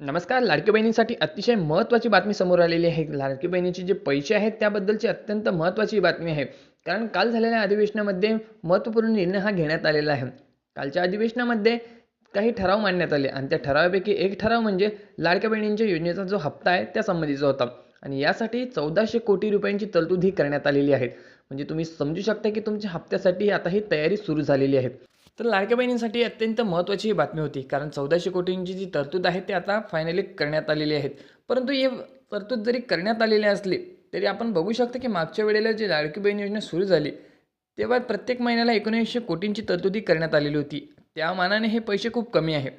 नमस्कार लाडकी बहिणींसाठी अतिशय महत्त्वाची बातमी समोर आलेली आहे. लाडकी बहिणीचे जे पैसे आहेत त्याबद्दलची अत्यंत महत्त्वाची बातमी आहे. कारण काल झालेल्या अधिवेशनामध्ये महत्त्वपूर्ण निर्णय हा घेण्यात आलेला आहे. कालच्या अधिवेशनामध्ये काही ठराव मांडण्यात आले आणि त्या ठरावापैकी एक ठराव म्हणजे लाडक्या बहिणींच्या योजनेचा जो हप्ता आहे त्या संबंधीचा होता. आणि यासाठी चौदाशे कोटी रुपयांची तरतूद ही करण्यात आलेली आहे. म्हणजे तुम्ही समजू शकता की तुमच्या हप्त्यासाठी आता ही तयारी सुरू झालेली आहे. तर लाडक्या बहिणींसाठी अत्यंत महत्त्वाची ही बातमी होती कारण चौदाशे कोटींची जी तरतूद आहे ती आता फायनली करण्यात आलेली आहेत. परंतु हे तरतूद जरी करण्यात आलेली असली तरी आपण बघू शकतो की मागच्या वेळेला जी लाडकी बहीण योजना सुरू झाली तेव्हा प्रत्येक महिन्याला एकोणीसशे कोटींची तरतुदी करण्यात आलेली होती. त्या मानाने हे पैसे खूप कमी आहे.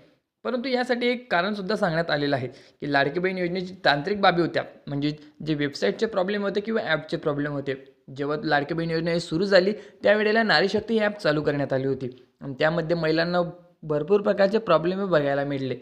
परंतु यासाठी एक कारणसुद्धा सांगण्यात आलेलं आहे की लाडकी बहीण योजनेची तांत्रिक बाबी होत्या. म्हणजे जे वेबसाईटचे प्रॉब्लेम होते किंवा ॲपचे प्रॉब्लेम होते. जेव्हा लाडकी बहीण योजना ही सुरू झाली त्यावेळेला नारी शक्ती ही ॲप चालू करण्यात आली होती. आणि त्यामध्ये महिलांना भरपूर प्रकारचे प्रॉब्लेम बघायला मिळले.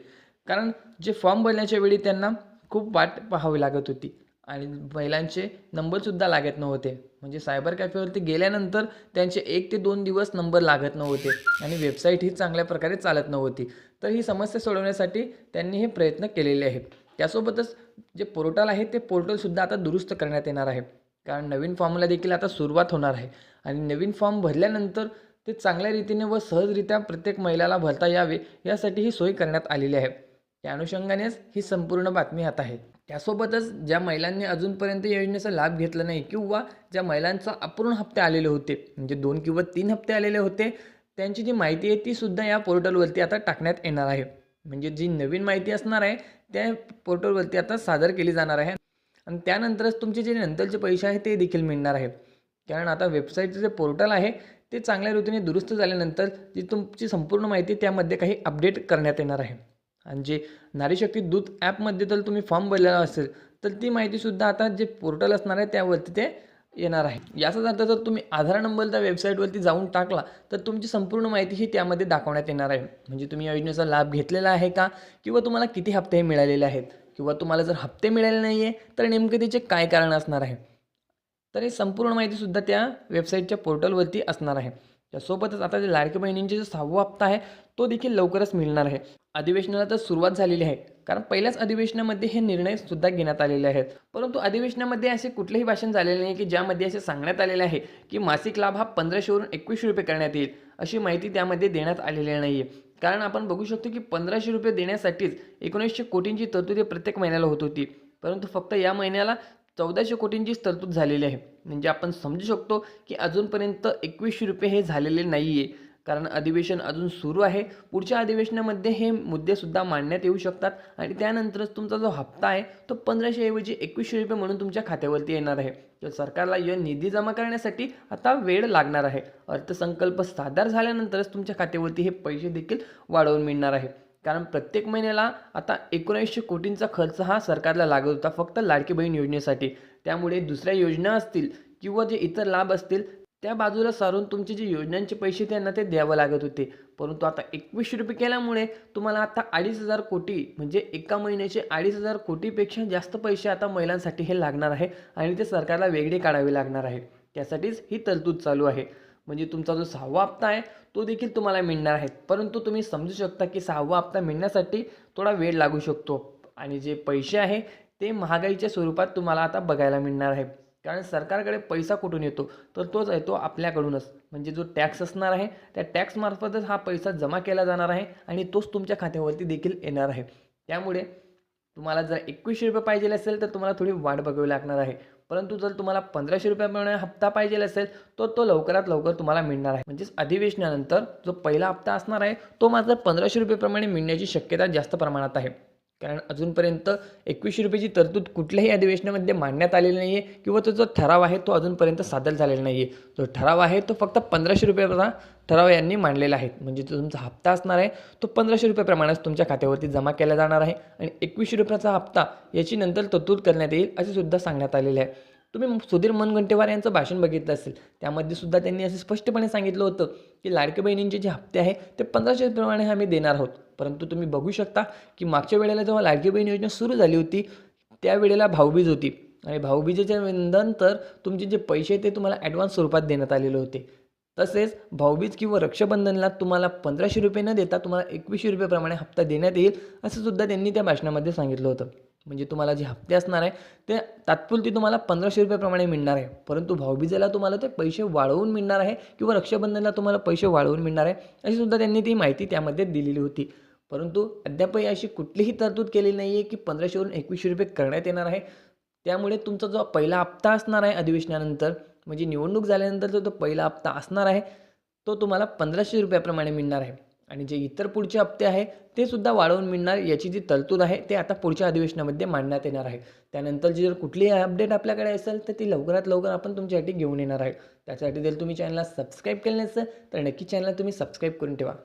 कारण जे फॉर्म भरण्याच्या वेळी त्यांना खूप वाट पाहावी लागत होती. आणि महिलांचे नंबरसुद्धा लागत नव्हते. म्हणजे सायबर कॅफेवरती गेल्यानंतर त्यांचे एक ते दोन दिवस नंबर लागत नव्हते. आणि वेबसाईट ही चांगल्या प्रकारे चालत नव्हती. तर ही समस्या सोडवण्यासाठी त्यांनी हे प्रयत्न केलेले आहेत. त्यासोबतच जे पोर्टल आहे ते पोर्टलसुद्धा आता दुरुस्त करण्यात येणार आहे. कारण नवीन फॉर्मला देखील आता सुरुवात होणार आहे. आणि नवीन फॉर्म भरल्यानंतर ते चांगल्या रीतीने व सहजरित्या प्रत्येक महिलाला भरता यावे यासाठी ही सोय करण्यात आलेली आहे. त्या अनुषंगानेच ही संपूर्ण बातमी आता आहे. त्यासोबतच ज्या महिलांनी अजूनपर्यंत या योजनेचा लाभ घेतला नाही किंवा ज्या महिलांचा अपूर्ण हप्ते आलेले होते म्हणजे दोन किंवा तीन हप्ते आलेले होते त्यांची जी माहिती आहे ती सुद्धा या पोर्टलवरती आता टाकण्यात येणार आहे. म्हणजे जी नवीन माहिती असणार आहे त्या पोर्टलवरती आता सादर केली जाणार आहे. आणि त्यानंतरच तुमचे जे नंतरचे पैसे आहेत ते देखील मिळणार आहे कारण आता वेबसाईटचं जे पोर्टल आहे ते चांगल्या रीतीने दुरुस्त झाल्यानंतर जी तुमची संपूर्ण माहिती त्यामध्ये काही अपडेट करण्यात येणार आहे. आणि जे नारीशक्ती दूत ॲपमध्ये जर तुम्ही फॉर्म भरलेला असेल तर ती माहितीसुद्धा आता जे पोर्टल असणार आहे त्यावरती ते येणार आहे. याचाच अर्थ जर तुम्ही आधार नंबर त्या वेबसाईटवरती जाऊन टाकला तर तुमची संपूर्ण माहिती ही त्यामध्ये दाखवण्यात येणार आहे. म्हणजे तुम्ही या योजनेचा लाभ घेतलेला आहे का? किंवा तुम्हाला किती हप्ते मिळालेले आहेत? किंवा तुम्हाला जर हप्ते मिळाले नाही आहे तर नेमकं त्याचे काय कारण असणार आहे? तर ही संपूर्ण माहितीसुद्धा त्या वेबसाईटच्या पोर्टलवरती असणार आहे. त्यासोबतच आता जे लाडकी बहिणींचे जो सहावा हप्ता आहे तो देखील लवकरच मिळणार आहे. अधिवेशनाला तर सुरुवात झालेली आहे कारण पहिल्याच अधिवेशनामध्ये हे निर्णय सुद्धा घेण्यात आलेले आहेत. परंतु अधिवेशनामध्ये असे कुठलेही भाषण झालेले नाही की ज्यामध्ये असे सांगण्यात आलेले आहे की मासिक लाभ हा पंधराशेवरून एकवीसशे रुपये करण्यात येईल अशी माहिती त्यामध्ये देण्यात आलेली नाही आहे कारण आपण बघू शकतो की पंधराशे रुपये देण्यासाठीच एकोणीसशे कोटींची तरतूद प्रत्येक महिन्याला होत होती. परंतु फक्त या महिन्याला चौदाशे कोटींचीच तरतूद झालेली आहे. म्हणजे आपण समजू शकतो की अजूनपर्यंत एकवीसशे रुपये हे झालेले नाही आहे कारण अधिवेशन अजून सुरू आहे. पुढच्या अधिवेशनामध्ये हे मुद्देसुद्धा मांडण्यात येऊ शकतात. आणि त्यानंतरच तुमचा जो हप्ता आहे तो पंधराशेऐवजी एकवीसशे रुपये म्हणून तुमच्या खात्यावरती येणार आहे. तर सरकारला या निधी जमा करण्यासाठी आता वेळ लागणार आहे. अर्थसंकल्प सादर झाल्यानंतरच तुमच्या खात्यावरती हे पैसे देखील वाढवून मिळणार आहे. कारण प्रत्येक महिन्याला आता एकोणीसशे कोटींचा खर्च हा सरकारला लागत होता फक्त लाडकी बहीण योजनेसाठी. त्यामुळे दुसऱ्या योजना असतील किंवा जे इतर लाभ असतील त्या बाजूला सारून तुमचे जे योजनांचे पैसे त्यांना ते द्यावं लागत होते. परंतु आता एकवीसशे रुपये केल्यामुळे तुम्हाला आता अडीच हजार कोटी म्हणजे एका महिन्याचे अडीच हजार कोटीपेक्षा जास्त पैसे आता महिलांसाठी हे लागणार आहे आणि ते सरकारला वेगळे काढावे लागणार आहे. त्यासाठीच ही तरतूद चालू आहे. म्हणजे तुमचा जो सहावा हप्ता आहे तो देखील तुम्हाला मिळणार आहे. परंतु तुम्ही समजू शकता की सहावा हप्ता मिळण्यासाठी थोडा वेळ लागू शकतो. आणि जे पैसे आहे ते महागाईच्या स्वरूपात तुम्हाला आता बघायला मिळणार आहे. कारण सरकारकडे पैसा कुठून येतो? तर तोच येतो आपल्याकडूनच. म्हणजे जो टॅक्स असणार आहे त्या टॅक्समार्फतच हा पैसा जमा केला जाणार आहे आणि तोच तुमच्या खात्यावरती देखील येणार आहे. त्यामुळे तुम्हाला जर एकवीसशे रुपये पाहिजे असेल तर तुम्हाला थोडी वाट बघावी लागणार आहे. परंतु जर तुम्हाला पंधराशे रुपयाप्रमाणे हप्ता पाहिजे असेल तर तो लवकरात लवकर तुम्हाला मिळणार आहे. म्हणजेच अधिवेशनानंतर जो पहिला हप्ता असणार आहे तो मात्र पंधराशे रुपयेप्रमाणे मिळण्याची शक्यता जास्त प्रमाणात आहे. कारण अजूनपर्यंत एकवीसशे रुपयाची तरतूद कुठल्याही अधिवेशनामध्ये मांडण्यात आलेली नाही आहे किंवा तो जो ठराव आहे तो अजूनपर्यंत सादर झालेला नाही आहे जो ठराव आहे तो फक्त पंधराशे रुपयाचा ठराव यांनी मांडलेला आहे. म्हणजे जो तुमचा हप्ता असणार आहे तो पंधराशे रुपयाप्रमाणेच तुमच्या खात्यावरती जमा केला जाणार आहे आणि एकवीसशे रुपयाचा हप्ता याची नंतर तरतूद करण्यात येईल असे सुद्धा सांगण्यात आलेले आहे. तुम्ही सुधीर मुनगंटीवार यांचं भाषण बघितलं असेल त्यामध्ये सुद्धा त्यांनी असं स्पष्टपणे सांगितलं होतं की लाडकी बहिणींचे जे हप्ते आहे ते पंधराशे प्रमाणे आम्ही देणार आहोत. परंतु तुम्ही बघू शकता की मागच्या वेळेला जेव्हा लाडकी बहीण योजना सुरू झाली होती त्यावेळेला भाऊबीज होती. आणि भाऊबीजेच्या नंतर तुमचे जे पैसे ते तुम्हाला ॲडव्हान्स स्वरूपात देण्यात आलेले होते. तसेच भाऊबीज किंवा रक्षाबंधनला तुम्हाला पंधराशे रुपये न देता तुम्हाला एकवीसशे रुपयेप्रमाणे हप्ता देण्यात येईल असं सुद्धा त्यांनी त्या भाषणामध्ये सांगितलं होतं. म्हणजे तुम्हाला जे हप्ते असणार आहे ते तात्पुरती तुम्हाला पंधराशे रुपयाप्रमाणे मिळणार आहे. परंतु भाऊबीजेला तुम्हाला ते पैसे वाढवून मिळणार आहे किंवा रक्षाबंधनला तुम्हाला पैसे वाढवून मिळणार आहे अशी सुद्धा त्यांनी ती माहिती त्यामध्ये दिलेली होती. परंतु अद्यापही अशी कुठलीही तरतूद केलेली नाही आहे की पंधराशेवरून एकवीसशे रुपये करण्यात येणार आहे. त्यामुळे तुमचा जो पहिला हप्ता असणार आहे अधिवेशनानंतर म्हणजे निवडणूक झाल्यानंतर जो पहिला हप्ता असणार आहे तो तुम्हाला पंधराशे रुपयाप्रमाणे मिळणार आहे. आणि जे इतर पुढचे हप्ते आहे ते सुद्धा वाढवून मिळणार याची जी तरतूद आहे ते आता पुढच्या अधिवेशनामध्ये मांडण्यात येणार आहे. त्यानंतर जी जर कुठलीही अपडेट आपल्याकडे असेल तर ती लवकरात लवकर आपण तुमच्यासाठी घेऊन येणार आहे त्यासाठी जर तुम्ही चॅनलला सबस्क्राईब केलं नसेल तर नक्की चॅनलला तुम्ही सबस्क्राईब करून ठेवा.